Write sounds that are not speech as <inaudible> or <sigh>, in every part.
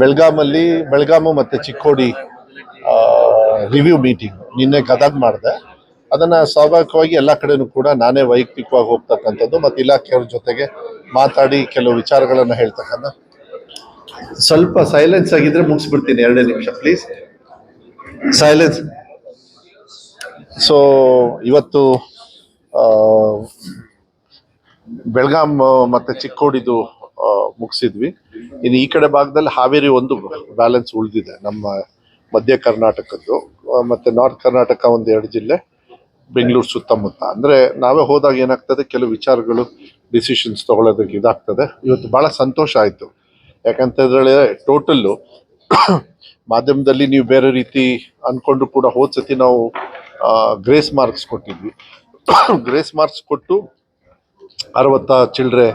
ಬೆಳಗಾಮಲ್ಲಿ ಬೆಳಗಾಮು ಮತ್ತು Chikkodi review meeting ನಿನ್ನೆ ಗದಗ್ ಮಾಡಿದೆ. ಅದನ್ನ ಸ್ವಾಭಾವಿಕವಾಗಿ ಎಲ್ಲ ಕಡೆನೂ ಕೂಡ ನಾನೇ ವೈಯಕ್ತಿಕವಾಗಿ ಹೋಗ್ತಕ್ಕಂಥದ್ದು ಮತ್ತು ಇಲಾಖೆಯವ್ರ ಜೊತೆಗೆ ಮಾತಾಡಿ ಕೆಲವು ವಿಚಾರಗಳನ್ನು ಹೇಳ್ತಕ್ಕಂಥ. ಸ್ವಲ್ಪ ಸೈಲೆನ್ಸ್ ಆಗಿದ್ರೆ ಮುಗಿಸ್ಬಿಡ್ತೀನಿ ಎರಡೇ ನಿಮಿಷ ಪ್ಲೀಸ್ ಸೈಲೆನ್ಸ್ ಸೊ ಇವತ್ತು ಆ, ಬೆಳಗಾಂ ಮತ್ತೆ ಚಿಕ್ಕೋಡಿದು ಮುಗಿಸಿದ್ವಿ. ಇನ್ನು ಈ ಕಡೆ ಭಾಗದಲ್ಲಿ ಹಾವೇರಿ ಒಂದು ಬ್ಯಾಲೆನ್ಸ್ ಉಳಿದಿದೆ ನಮ್ಮ ಮಧ್ಯ ಕರ್ನಾಟಕದ್ದು. ಮತ್ತು ನಾರ್ತ್ ಕರ್ನಾಟಕ ಒಂದು ಎರಡು ಜಿಲ್ಲೆ, ಬೆಂಗಳೂರು ಸುತ್ತಮುತ್ತ. ಅಂದ್ರೆ ನಾವೇ ಹೋದಾಗ ಏನಾಗ್ತದೆ, ಕೆಲವು ವಿಚಾರಗಳು ಡಿಸಿಷನ್ಸ್ ತಗೊಳ್ಳೋದಕ್ಕೆ ಇದಾಗ್ತದೆ. ಇವತ್ತು ಬಹಳ ಸಂತೋಷ ಆಯಿತು. ಯಾಕಂತಂದ್ರೆ ಟೋಟಲ್ಲು <coughs> ಮಾಧ್ಯಮದಲ್ಲಿ ನೀವು ಬೇರೆ ರೀತಿ ಅನ್ಕೊಂಡು ಕೂಡ ಹೋದ ಸತಿ ನಾವು ಗ್ರೇಸ್ ಮಾರ್ಕ್ಸ್ ಕೊಟ್ಟಿದ್ವಿ. <coughs> ಗ್ರೇಸ್ ಮಾರ್ಕ್ಸ್ ಕೊಟ್ಟು ಅರವತ್ತ ಚಿಲ್ಲರೆ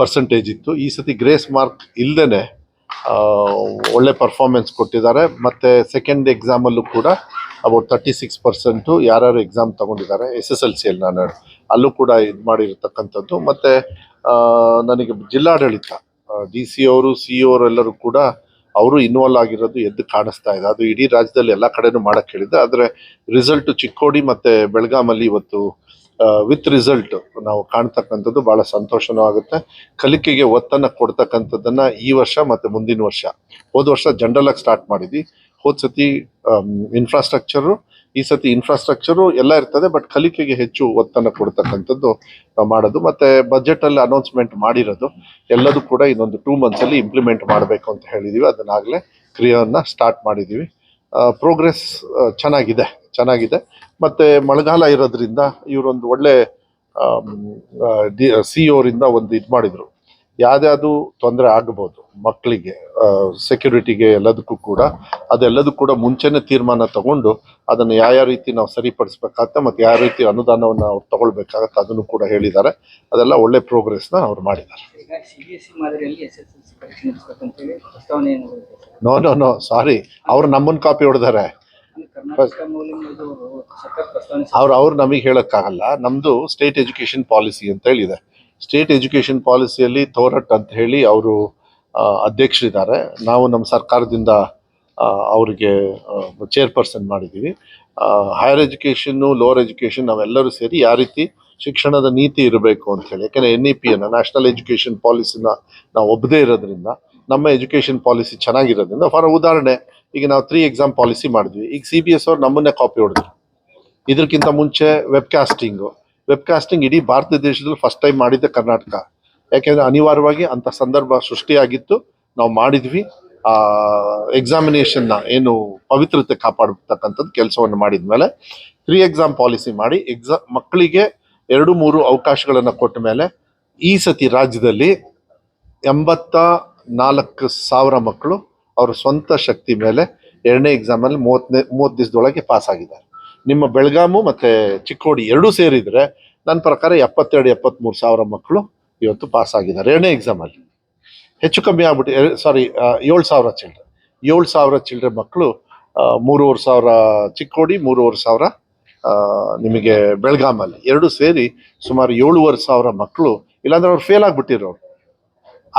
ಪರ್ಸೆಂಟೇಜ್ ಇತ್ತು. ಈ ಸತಿ ಗ್ರೇಸ್ ಮಾರ್ಕ್ ಇಲ್ಲದೇ ಒಳ್ಳೆ ಪರ್ಫಾರ್ಮೆನ್ಸ್ ಕೊಟ್ಟಿದ್ದಾರೆ. ಮತ್ತು ಸೆಕೆಂಡ್ ಎಕ್ಸಾಮಲ್ಲೂ ಕೂಡ ಅಬೌಟ್ ತರ್ಟಿ ಸಿಕ್ಸ್ ಪರ್ಸೆಂಟು ಯಾರ್ಯಾರು ಎಕ್ಸಾಮ್ ತಗೊಂಡಿದ್ದಾರೆ ಎಸ್ ಎಸ್ ಎಲ್ ಸಿಯಲ್ಲಿ ನಾನು ಅಲ್ಲೂ ಕೂಡ ಇದು ಮಾಡಿರ್ತಕ್ಕಂಥದ್ದು. ಮತ್ತು ನನಗೆ ಜಿಲ್ಲಾಡಳಿತ ಡಿ ಸಿ ಅವರು ಸಿ ಅವರು ಎಲ್ಲರೂ ಕೂಡ ಅವರು ಇನ್ವಾಲ್ವ್ ಆಗಿರೋದು ಎದ್ದು ಕಾಣಿಸ್ತಾ ಇದೆ. ಅದು ಇಡೀ ರಾಜ್ಯದಲ್ಲಿ ಎಲ್ಲ ಕಡೆನೂ ಮಾಡಕ್ಕೆ ಹೇಳಿದ್ದೆ ಆದರೆ ರಿಸಲ್ಟು ಚಿಕ್ಕೋಡಿ ಮತ್ತು ಬೆಳಗಾಮಲ್ಲಿ ಇವತ್ತು ವಿತ್ ರಿಸಲ್ಟ್ ನಾವು ಕಾಣ್ತಕ್ಕಂಥದ್ದು ಬಹಳ ಸಂತೋಷನೂ ಆಗುತ್ತೆ. ಕಲಿಕೆಗೆ ಒತ್ತನ್ನು ಕೊಡ್ತಕ್ಕಂಥದ್ದನ್ನ ಈ ವರ್ಷ ಮತ್ತು ಮುಂದಿನ ವರ್ಷ. ಹೋದ ವರ್ಷ ಜನರಲ್ ಆಗಿ ಸ್ಟಾರ್ಟ್ ಮಾಡಿದ್ವಿ. ಹೋದ ಸತಿ ಇನ್ಫ್ರಾಸ್ಟ್ರಕ್ಚರು ಈ ಸತಿ ಇನ್ಫ್ರಾಸ್ಟ್ರಕ್ಚರು ಎಲ್ಲ ಇರ್ತದೆ ಬಟ್ ಕಲಿಕೆಗೆ ಹೆಚ್ಚು ಒತ್ತನ್ನು ಕೊಡ್ತಕ್ಕಂಥದ್ದು ಮಾಡೋದು. ಮತ್ತೆ ಬಜೆಟ್ ಅಲ್ಲಿ ಅನೌನ್ಸ್ಮೆಂಟ್ ಮಾಡಿರೋದು. ಎಲ್ಲದೂ ಕೂಡ ಇನ್ನೊಂದು ಟೂ ಮಂತ್ಸ್ ಅಲ್ಲಿ ಇಂಪ್ಲಿಮೆಂಟ್ ಮಾಡಬೇಕು ಅಂತ ಹೇಳಿದೀವಿ. ಅದನ್ನಾಗಲೇ ಕ್ರಿಯೆಯನ್ನು ಸ್ಟಾರ್ಟ್ ಮಾಡಿದೀವಿ. ಪ್ರೋಗ್ರೆಸ್ ಚೆನ್ನಾಗಿದೆ ಚೆನ್ನಾಗಿದೆ. ಮತ್ತೆ ಮಳೆಗಾಲ ಇರೋದ್ರಿಂದ ಇವರೊಂದು ಒಳ್ಳೆ ಸಿ ರಿಂದ ಒಂದು ಇದು ಮಾಡಿದ್ರು. ಯಾವ್ದ್ಯಾವುದು ತೊಂದರೆ ಆಗಬಹುದು ಮಕ್ಕಳಿಗೆ ಸೆಕ್ಯೂರಿಟಿಗೆ ಎಲ್ಲದಕ್ಕೂ ಕೂಡ. ಅದೆಲ್ಲದೂ ಕೂಡ ಮುಂಚೆನೆ ತೀರ್ಮಾನ ತಗೊಂಡು ಅದನ್ನು ಯಾವ ಯಾವ ರೀತಿ ನಾವು ಸರಿಪಡಿಸ್ಬೇಕಾಗತ್ತೆ ಮತ್ತೆ ಯಾವ ರೀತಿ ಅನುದಾನವನ್ನು ಅವ್ರು ತಗೊಳ್ಬೇಕಾಗತ್ತೆ ಅದನ್ನು ಕೂಡ ಹೇಳಿದ್ದಾರೆ. ಅದೆಲ್ಲ ಒಳ್ಳೆ ಪ್ರೋಗ್ರೆಸ್ನ ಅವ್ರು ಮಾಡಿದ್ದಾರೆ. ನೋ ನೋ ನೋ ಸಾರಿ ಅವ್ರು ನಮ್ಮನ್ನ ಕಾಪಿ ಹೊಡೆದಾರೆ. ಅವ್ರು ಅವ್ರು ನಮಗೆ ಹೇಳಕ್ಕಾಗಲ್ಲ. ನಮ್ದು ಸ್ಟೇಟ್ ಎಜುಕೇಶನ್ ಪಾಲಿಸಿ ಅಂತ ಹೇಳಿದೆ. ಸ್ಟೇಟ್ ಎಜುಕೇಷನ್ ಪಾಲಿಸಿಯಲ್ಲಿ ತೋರಟ್ ಅಂತ ಹೇಳಿ ಅವರು ಅಧ್ಯಕ್ಷರಿದ್ದಾರೆ. ನಾವು ನಮ್ಮ ಸರ್ಕಾರದಿಂದ ಅವರಿಗೆ ಚೇರ್ಪರ್ಸನ್ ಮಾಡಿದ್ದೀವಿ. ಹೈಯರ್ ಎಜುಕೇಷನ್ನು ಲೋವರ್ ಎಜುಕೇಷನ್ ನಾವೆಲ್ಲರೂ ಸೇರಿ ಯಾವ ರೀತಿ ಶಿಕ್ಷಣದ ನೀತಿ ಇರಬೇಕು ಅಂತ ಹೇಳಿ, ಯಾಕೆಂದರೆ ಎನ್ ಇ ಪಿಯನ್ನು ನ್ಯಾಷನಲ್ ಎಜುಕೇಷನ್ ಪಾಲಿಸಿನ ನಾವು ಒಬ್ಬದೇ ಇರೋದ್ರಿಂದ, ನಮ್ಮ ಎಜುಕೇಷನ್ ಪಾಲಿಸಿ ಚೆನ್ನಾಗಿರೋದ್ರಿಂದ ಫಾರ್ ಉದಾಹರಣೆ, ಈಗ ನಾವು ತ್ರೀ ಎಕ್ಸಾಮ್ ಪಾಲಿಸಿ ಮಾಡಿದ್ವಿ. ಈಗ ಸಿ ಬಿ ಎಸ್ ಅವ್ರು ನಮ್ಮನ್ನೇ ಕಾಪಿ ಹೊಡೆದ್ರು. ಇದಕ್ಕಿಂತ ಮುಂಚೆ ವೆಬ್ ಕಾಸ್ಟಿಂಗು ವೆಬ್ ಕಾಸ್ಟಿಂಗ್ ಇಡೀ ಭಾರತ ದೇಶದಲ್ಲಿ ಫಸ್ಟ್ ಟೈಮ್ ಮಾಡಿದ್ದೆ ಕರ್ನಾಟಕ. ಯಾಕೆಂದ್ರೆ ಅನಿವಾರ್ಯವಾಗಿ ಅಂತ ಸಂದರ್ಭ ಸೃಷ್ಟಿಯಾಗಿತ್ತು. ನಾವು ಮಾಡಿದ್ವಿ. ಆ ಎಕ್ಸಾಮಿನೇಷನ್ನ ಏನು ಪವಿತ್ರತೆ ಕಾಪಾಡತಕ್ಕಂಥದ್ದು ಕೆಲಸವನ್ನು ಮಾಡಿದ್ಮೇಲೆ ಫ್ರೀ ಎಕ್ಸಾಮ್ ಪಾಲಿಸಿ ಮಾಡಿ ಎಕ್ಸಾಮ್ ಮಕ್ಕಳಿಗೆ ಎರಡು, ಮೂರು ಅವಕಾಶಗಳನ್ನು ಕೊಟ್ಟ ಮೇಲೆ ಈ ಸತಿ ರಾಜ್ಯದಲ್ಲಿ ಎಂಬತ್ತ ನಾಲ್ಕು ಸಾವಿರ ಮಕ್ಕಳು ಅವರ ಸ್ವಂತ ಶಕ್ತಿ ಮೇಲೆ ಎರಡನೇ ಎಕ್ಸಾಮಲ್ಲಿ ಮೂವತ್ತನೇ, ಮೂವತ್ತು ದಿವಸದೊಳಗೆ ಪಾಸ್ ಆಗಿದ್ದಾರೆ. ನಿಮ್ಮ ಬೆಳಗಾಮು ಮತ್ತೆ ಚಿಕ್ಕೋಡಿ ಎರಡೂ ಸೇರಿದರೆ ನನ್ನ ಪ್ರಕಾರ ಎಪ್ಪತ್ತೆರಡು ಎಪ್ಪತ್ತ್ಮೂರು ಸಾವಿರ ಮಕ್ಕಳು ಇವತ್ತು ಪಾಸ್ ಆಗಿದ್ದಾರೆ. ಎರಡನೇ ಎಕ್ಸಾಮಲ್ಲಿ ಹೆಚ್ಚು ಕಮ್ಮಿ ಆಗ್ಬಿಟ್ಟು ಸಾರಿ ಏಳು ಸಾವಿರ ಚಿಲ್ಡ್ರೆ. ಏಳು ಸಾವಿರ ಚಿಲ್ಡ್ರೆ ಮಕ್ಕಳು ಮೂರುವರೆ ಸಾವಿರ ಚಿಕ್ಕೋಡಿ, ಮೂರುವರೆ ಸಾವಿರ ನಿಮಗೆ ಬೆಳಗಾಮಲ್ಲಿ. ಎರಡು ಸೇರಿ ಸುಮಾರು ಏಳುವರೆ ಸಾವಿರ ಮಕ್ಕಳು, ಇಲ್ಲಾಂದ್ರೆ ಅವ್ರು ಫೇಲ್ ಆಗಿಬಿಟ್ಟಿರೋರು.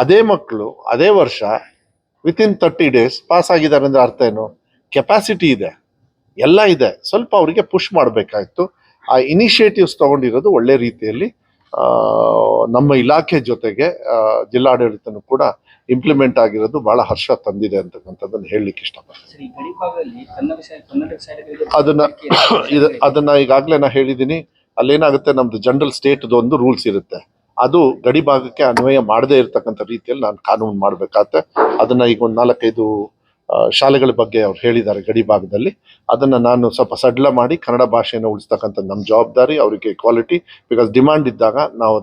ಅದೇ ಮಕ್ಕಳು, ಅದೇ ವರ್ಷ ವಿತಿನ್ ತರ್ಟಿ ಡೇಸ್ ಪಾಸ್ ಆಗಿದ್ದಾರೆ ಅಂದರೆ ಅರ್ಥ ಏನು? ಕೆಪಾಸಿಟಿ ಇದೆ. ಎಲ್ಲ ಇದೆ. ಸ್ವಲ್ಪ ಅವರಿಗೆ ಪುಷ್ ಮಾಡಬೇಕಾಯಿತು. ಆ ಇನಿಷಿಯೇಟಿವ್ಸ್ ತಗೊಂಡಿರೋದು ಒಳ್ಳೆ ರೀತಿಯಲ್ಲಿ ನಮ್ಮ ಇಲಾಖೆ ಜೊತೆಗೆ ಜಿಲ್ಲಾಡಳಿತನೂ ಕೂಡ ಇಂಪ್ಲಿಮೆಂಟ್ ಆಗಿರೋದು ಬಹಳ ಹರ್ಷ ತಂದಿದೆ ಅಂತಕ್ಕಂಥದ್ದನ್ನು ಹೇಳಲಿಕ್ಕೆ ಇಷ್ಟಪಡ್ತೀನಿ. ಅದನ್ನ ಇದು ಅದನ್ನ ಈಗಾಗಲೇ ನಾ ಹೇಳಿದ್ದೀನಿ ಅಲ್ಲೇನಾಗುತ್ತೆ ನಮ್ದು ಜನರಲ್ ಸ್ಟೇಟ್ದು ಒಂದು ರೂಲ್ಸ್ ಇರುತ್ತೆ. ಅದು ಗಡಿ ಭಾಗಕ್ಕೆ ಅನ್ವಯ ಮಾಡದೇ ಇರತಕ್ಕಂಥ ರೀತಿಯಲ್ಲಿ ನಾನು ಕಾನೂನು ಮಾಡಬೇಕಾಗತ್ತೆ. ಅದನ್ನ ಈಗ ಒಂದು ನಾಲ್ಕೈದು ಶಾಲೆಗಳ ಬಗ್ಗೆ ಅವ್ರು ಹೇಳಿದ್ದಾರೆ ಗಡಿ ಭಾಗದಲ್ಲಿ. ಅದನ್ನ ನಾನು ಸ್ವಲ್ಪ ಸಡಿಲ ಮಾಡಿ ಕನ್ನಡ ಭಾಷೆಯನ್ನು ಉಳಿಸ್ತಕ್ಕಂಥ ನಮ್ಮ ಜವಾಬ್ದಾರಿ, ಅವರಿಗೆ ಕ್ವಾಲಿಟಿ ಬಿಕಾಸ್ ಡಿಮಾಂಡ್ ಇದ್ದಾಗ ನಾವು